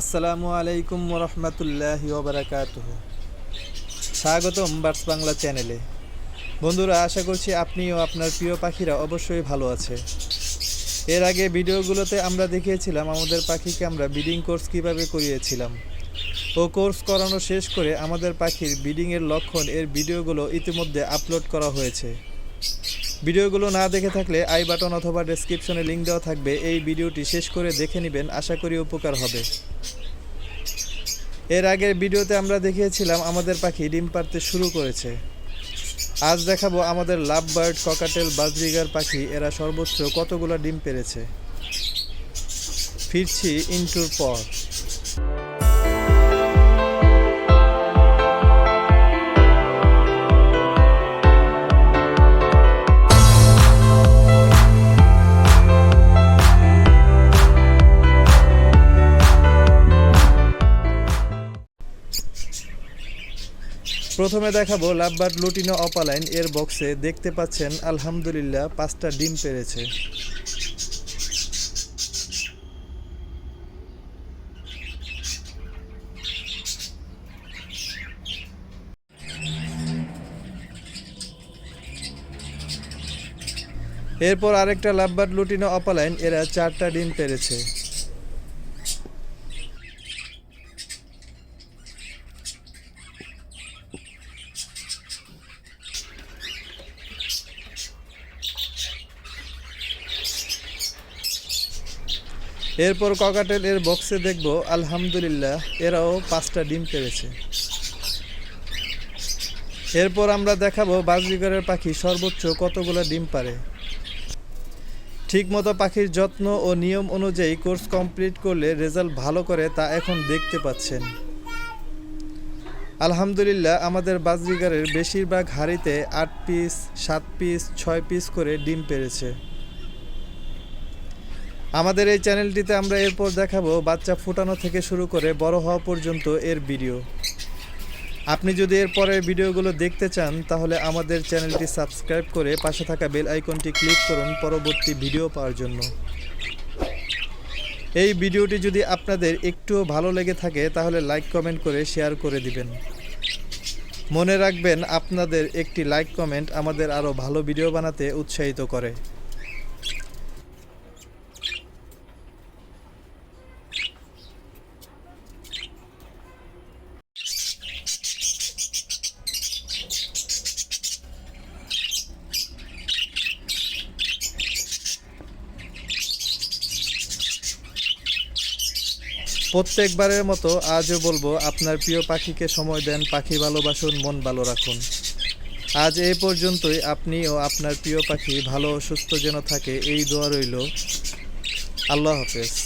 আসসালামু আলাইকুম রহমতুল্লাহ ওবরাকাতুহ। স্বাগতম বার্স বাংলা চ্যানেলে। বন্ধুরা, আশা করছি আপনি ও আপনার প্রিয় পাখিরা অবশ্যই ভালো আছে। এর আগে ভিডিওগুলোতে আমরা দেখিয়েছিলাম আমাদের পাখিকে আমরা ব্রিডিং কোর্স কীভাবে করিয়েছিলাম। ও কোর্স করানো শেষ করে আমাদের পাখির ব্রিডিংয়ের লক্ষণ এর ভিডিওগুলো ইতিমধ্যে আপলোড করা হয়েছে। ভিডিওগুলো না দেখে থাকলে আই বাটন অথবা ডেসক্রিপশনে লিঙ্ক দেওয়া থাকবে। এই ভিডিওটি শেষ করে দেখে নেবেন, আশা করি উপকার হবে। এর আগের ভিডিওতে আমরা দেখিয়েছিলাম আমাদের পাখি ডিম পাড়তে শুরু করেছে। আজ দেখাবো আমাদের লাভ বার্ড ককাটেল, বাজরিগার পাখি, এরা সর্বোচ্চ কতগুলো ডিম পেরেছে। ফিরছি ইন্টুর পর প্রথমে দেখাবো লাভবার্ড লুটিনো অপালাইন এর বক্সে দেখতে পাচ্ছেন, আলহামদুলিল্লাহ, পাঁচটা ডিম পেরেছে। এরপর আরেকটা লাভবার্ড লুটিনো অপালাইন, এরা চারটা ডিম পেরেছে। এরপর ককাটেল এর বক্সে দেখব, আলহামদুলিল্লাহ, এরাও পাঁচটা ডিম পেরেছে। এরপর আমরা দেখাবো বাজরিগরের পাখি সর্বোচ্চ কতগুলো ডিম পারে। ঠিকমতো পাখির যত্ন ও নিয়ম অনুযায়ী কোর্স কমপ্লিট করলে রেজাল্ট ভালো করে তা এখন দেখতে পাচ্ছেন। আলহামদুলিল্লাহ, আমাদের বাজরিগারের বেশিরভাগ হাড়িতে আট পিস সাত পিস ছয় পিস করে ডিম পেরেছে। আমাদের এই চ্যানেলটিতে আমরা এরপর দেখাবো বাচ্চা ফুটানো থেকে শুরু করে বড় হওয়া পর্যন্ত এর ভিডিও আপনি যদি এর পরের ভিডিওগুলো দেখতে চান, তাহলে আমাদের চ্যানেলটি সাবস্ক্রাইব করে পাশে থাকা বেল আইকনটি ক্লিক করুন পরবর্তী ভিডিও পাওয়ার জন্য। এই ভিডিওটি যদি আপনাদের একটুও ভালো লেগে থাকে, তাহলে লাইক কমেন্ট করে শেয়ার করে দিবেন। মনে রাখবেন, আপনাদের একটি লাইক কমেন্ট আমাদের আরও ভালো ভিডিও বানাতে উৎসাহিত করে। প্রত্যেকবারের মতো আজও বলব, আপনার প্রিয় পাখিকে সময় দেন, পাখি ভালোবাসুন, মন ভালো রাখুন। আজ এ পর্যন্তই, আপনি ও আপনার প্রিয় পাখি ভালো সুস্থ যেন থাকে, এই দোয়া রইল। আল্লাহ হাফেজ।